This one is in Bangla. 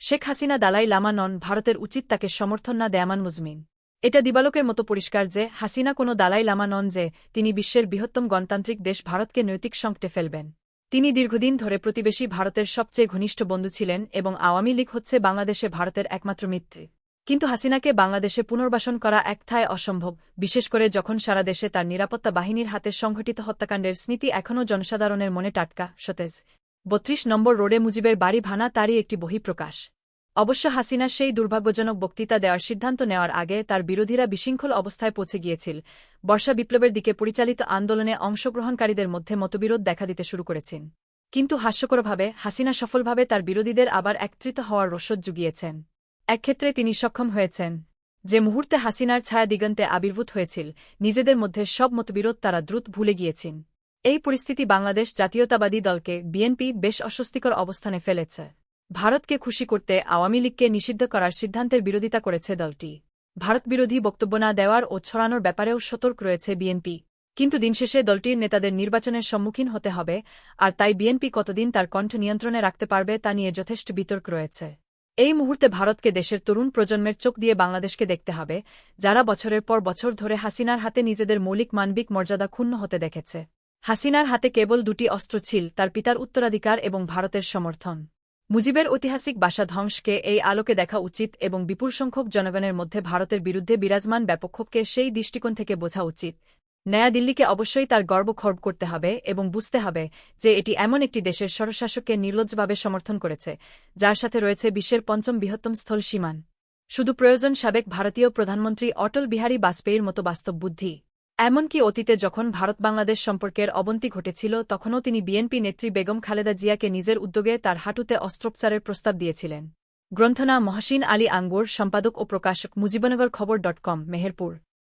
শেখ হাসিনা দালাই লামা নন, ভারতের উচিত তাকে সমর্থন না দেয়ামান মুজমিন। এটা দিবালোকের মতো পরিষ্কার যে, হাসিনা কোনো দালাই লামা নন যে, তিনি বিশ্বের বৃহত্তম গণতান্ত্রিক দেশ ভারতকে নৈতিক সংকটে ফেলবেন। তিনি দীর্ঘদিন ধরে প্রতিবেশী ভারতের সবচেয়ে ঘনিষ্ঠ বন্ধু ছিলেন এবং আওয়ামী লীগ হচ্ছে বাংলাদেশে ভারতের একমাত্র মিত্রে। কিন্তু হাসিনাকে বাংলাদেশে পুনর্বাসন করা একথায় অসম্ভব, বিশেষ করে যখন সারা দেশে তার নিরাপত্তা বাহিনীর হাতে সংঘটিত হত্যাকাণ্ডের স্মৃতি এখনও জনসাধারণের মনে টাটকা, সতেজ। বত্রিশ নম্বর রোডে মুজিবের বাড়ি ভানা তারই একটি বহিঃপ্রকাশ। অবশ্য হাসিনা সেই দুর্ভাগ্যজনক বক্তৃতা দেওয়ার সিদ্ধান্ত নেওয়ার আগে তার বিরোধীরা বিশৃঙ্খল অবস্থায় পৌঁছে গিয়েছিল। বর্ষা বিপ্লবের দিকে পরিচালিত আন্দোলনে অংশগ্রহণকারীদের মধ্যে মতবিরোধ দেখা দিতে শুরু করেছেন। কিন্তু হাস্যকরভাবে, হাসিনা সফলভাবে তার বিরোধীদের আবার একত্রিত হওয়ার রসদ জুগিয়েছেন। একক্ষেত্রে তিনি সক্ষম হয়েছেন। যে মুহূর্তে হাসিনার ছায়া দিগন্তে আবির্ভূত হয়েছিল, নিজেদের মধ্যে সব মতবিরোধ তারা দ্রুত ভুলে গিয়েছেন। এই পরিস্থিতি বাংলাদেশ জাতীয়তাবাদী দলকে বিএনপি বেশ অস্বস্তিকর অবস্থানে ফেলেছে। ভারতকে খুশি করতে আওয়ামী লীগকে নিষিদ্ধ করার সিদ্ধান্তের বিরোধিতা করেছে দলটি। ভারতবিরোধী বক্তব্য না দেওয়ার ও ছড়ানোর ব্যাপারেও সতর্ক রয়েছে বিএনপি। কিন্তু দিনশেষে দলটির নেতাদের নির্বাচনের সম্মুখীন হতে হবে, আর তাই বিএনপি কতদিন তার কণ্ঠ নিয়ন্ত্রণে রাখতে পারবে তা নিয়ে যথেষ্ট বিতর্ক রয়েছে। এই মুহূর্তে ভারতকে দেশের তরুণ প্রজন্মের চোখ দিয়ে বাংলাদেশকে দেখতে হবে, যারা বছরের পর বছর ধরে হাসিনার হাতে নিজেদের মৌলিক মানবিক মর্যাদা ক্ষুণ্ণ হতে দেখেছে। হাসিনার হাতে কেবল দুটি অস্ত্র ছিল, তার পিতার উত্তরাধিকার এবং ভারতের সমর্থন। মুজিবের ঐতিহাসিক বাসা ধ্বংসকে এই আলোকে দেখা উচিত এবং বিপুল সংখ্যক জনগণের মধ্যে ভারতের বিরুদ্ধে বিরাজমান ব্যাপক্ষোভকে সেই দৃষ্টিকোণ থেকে বোঝা উচিত। নয়া দিল্লিকে অবশ্যই তার গর্ব খর্ব করতে হবে এবং বুঝতে হবে যে এটি এমন একটি দেশের স্বরশাসককে নির্লজ্জভাবে সমর্থন করেছে, যার সাথে রয়েছে বিশ্বের পঞ্চম বৃহত্তম স্থল সীমান। শুধু প্রয়োজন সাবেক ভারতীয় প্রধানমন্ত্রী অটল বিহারী বাজপেয়ীর মতো বাস্তব বুদ্ধি এমনকি অতীতে যখন ভারত বাংলাদেশ সম্পর্কের অবনতি ঘটেছিল, তখনও তিনি বিএনপি নেত্রী বেগম খালেদা জিয়াকে নিজের উদ্যোগে তার হাঁটুতে অস্ত্রোপচারের প্রস্তাব দিয়েছিলেন। গ্রন্থনা মহাসিন আলী আঙ্গুর, সম্পাদক ও প্রকাশক মুজিবনগর খবর ডট কম, মেহেরপুর।